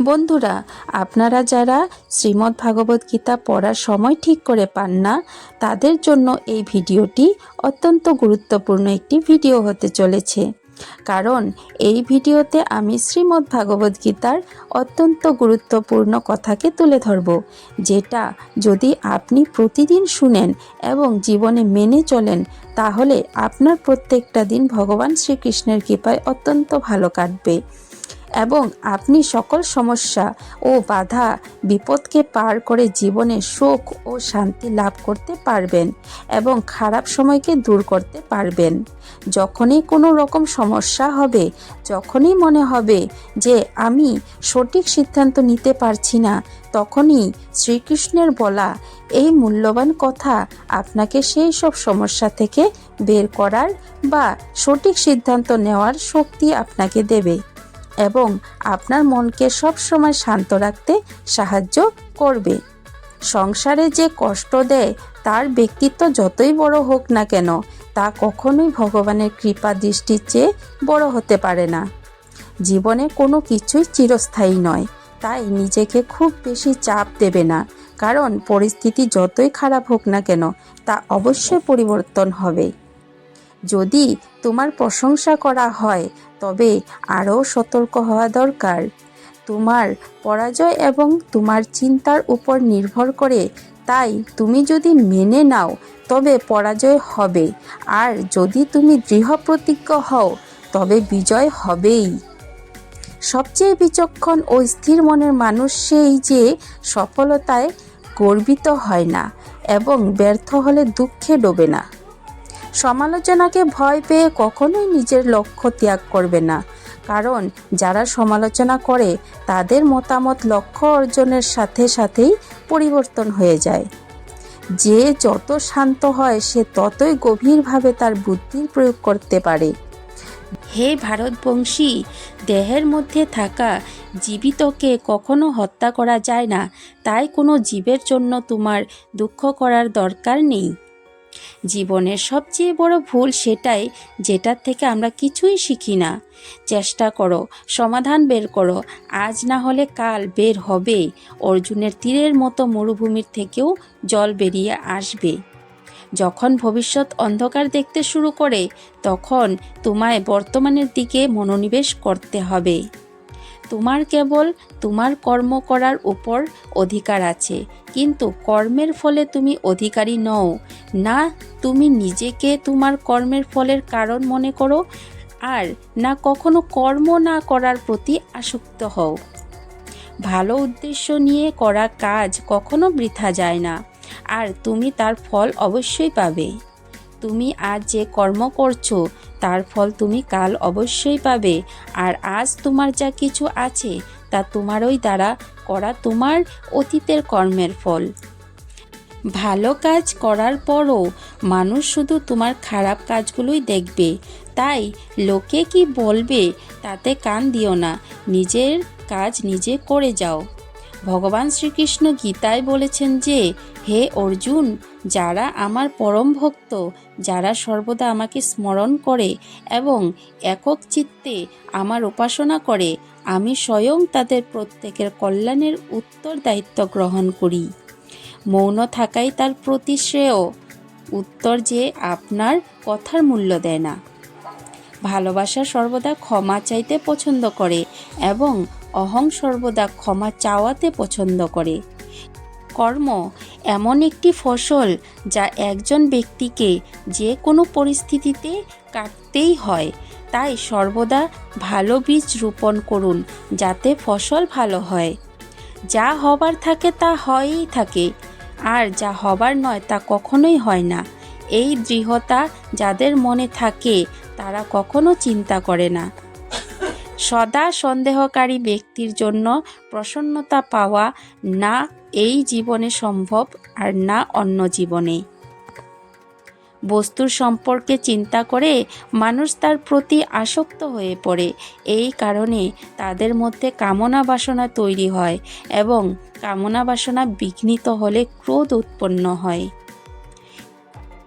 বন্ধুরা, আপনারা যারা শ্রীমদ্ ভাগবত গীতা পড়ার সময় ঠিক করে পান না, তাদের জন্য এই ভিডিওটি অত্যন্ত গুরুত্বপূর্ণ একটি ভিডিও হতে চলেছে। কারণ, এই ভিডিওতে আমি শ্রীমদ্ ভাগবত গীতার অত্যন্ত গুরুত্বপূর্ণ কথাকে তুলে ধরব, যেটা যদি আপনি প্রতিদিন শুনেন এবং জীবনে মেনে চলেন, তাহলে আপনার প্রত্যেকটা দিন ভগবান শ্রীকৃষ্ণের কৃপায় অত্যন্ত ভালো কাটবে। এবং আপনি সকল সমস্যা ও বাধা বিপদকে পার করে জীবনে সুখ ও শান্তি লাভ করতে পারবেন এবং খারাপ সময়কে দূর করতে পারবেন। যখনই কোনো রকম সমস্যা হবে, যখনই মনে হবে যে আমি সঠিক সিদ্ধান্ত নিতে পারছি না, তখনই শ্রীকৃষ্ণের বলা এই মূল্যবান কথা আপনাকে সেই সব সমস্যা থেকে বের করার বা সঠিক সিদ্ধান্ত নেওয়ার শক্তি আপনাকে দেবে। এবং আপনার মনকে সবসময় শান্ত রাখতে সাহায্য করবে। সংসারে যে কষ্ট দেয়, তার ব্যক্তিত্ব যতই বড় হোক না কেন, তা কখনোই ভগবানের কৃপা দৃষ্টির চেয়ে বড় হতে পারে না। জীবনে কোনো কিছুই চিরস্থায়ী নয়, তাই নিজেকে খুব বেশি চাপ দেবে না, কারণ পরিস্থিতি যতই খারাপ হোক না কেন, তা অবশ্যই পরিবর্তন হবে। যদি তোমার প্রশংসা করা হয়, তবে আরও সতর্ক হওয়া দরকার। তোমার পরাজয় এবং তোমার চিন্তার উপর নির্ভর করে, তাই তুমি যদি মেনে নাও, তবে পরাজয় হবে। আর যদি তুমি দৃঢ় প্রতিজ্ঞ হও, তবে বিজয় হবেই। সবচেয়ে বিচক্ষণ ও স্থির মনের মানুষ সেই যে সফলতায় গর্বিত হয় না এবং ব্যর্থ হলে দুঃখে ডোবে না। সমালোচনাকে ভয় পেয়ে কখনোই নিজের লক্ষ্য ত্যাগ করবে না। কারণ যারা সমালোচনা করে, তাদের মতামত লক্ষ্য অর্জনের সাথে সাথেই পরিবর্তন হয়ে যায়। যে যত শান্ত হয়, সে ততই গভীরভাবে তার বুদ্ধির প্রয়োগ করতে পারে। হে ভারতবংশী, দেহের মধ্যে থাকা জীবিতকে কখনো হত্যা করা যায় না। তাই কোনো জীবের জন্য তোমার দুঃখ করার দরকার নেই। জীবনের সবচেয়ে বড় ভুল সেটাই যেটার থেকে আমরা কিছুই শিখি না। চেষ্টা করো, সমাধান বের করো, আজ না হলে কাল বের হবে অর্জুনের তীরের মতো মরুভূমির থেকেও জল বেরিয়ে আসবে। যখন ভবিষ্যৎ অন্ধকার দেখতে শুরু করে, তখন তোমায় বর্তমানের দিকে মনোনিবেশ করতে হবে। তোমার কেবল তোমার কর্ম করার উপর অধিকার আছে। কিন্তু কর্মের ফলে তুমি অধিকারী নও। না, তুমি নিজেকে তোমার কর্মের ফলের কারণ মনে করো, আর না কখনো কর্ম না করার প্রতি আসক্ত হও। ভালো উদ্দেশ্য নিয়ে করা কাজ কখনো বৃথা যায় না, আর তুমি তার ফল অবশ্যই পাবে। তুমি আজ যে কর্ম করছ, তার ফল তুমি কাল অবশ্যই পাবে। আর আজ তোমার যা কিছু আছে, তা তোমারই দ্বারা করা তোমার অতীতের কর্মের ফল। ভালো কাজ করার পরও মানুষ শুধু তোমার খারাপ কাজগুলোই দেখবে। তাই লোকে কি বলবে, তাতে কান দিও না। নিজের কাজ নিজে করে যাও। ভগবান শ্রীকৃষ্ণ গীতায় বলেছেন যে, হে অর্জুন, যারা আমার পরম ভক্ত যারা সর্বদা আমাকে স্মরণ করে এবং একক চিত্তে আমার উপাসনা করে, আমি স্বয়ং তাদের প্রত্যেকের কল্যাণের উত্তর দায়িত্ব গ্রহণ করি। মৌন থাকাই তার প্রতি শ্রেয় উত্তর যে আপনার কথার মূল্য দেয় না। ভালোবাসা সর্বদা ক্ষমা চাইতে পছন্দ করে এবং অহং সর্বদা ক্ষমা চাওয়াতে পছন্দ করে। কর্ম এমন একটি ফসল যা একজন ব্যক্তিকে যে কোনো পরিস্থিতিতে কাটতেই হয়, তাই সর্বদা ভালো বীজ রোপণ করুন যাতে ফসল ভালো হয়। যা হবার থাকে তা হয়েই থাকে, আর যা হবার নয় তা কখনোই হয় না। এই দৃঢ়তা যাদের মনে থাকে, তারা কখনো চিন্তা করে না। সদা সন্দেহকারী ব্যক্তির জন্য প্রসন্নতা পাওয়া না এই জীবনে সম্ভব আর না অন্য জীবনে। বস্তুর সম্পর্কে চিন্তা করে মানুষ তার প্রতি আসক্ত হয়ে পড়ে। এই কারণে তাদের মধ্যে কামনা বাসনা তৈরি হয় এবং কামনা বাসনা বিঘ্নিত হলে ক্রোধ উৎপন্ন হয়।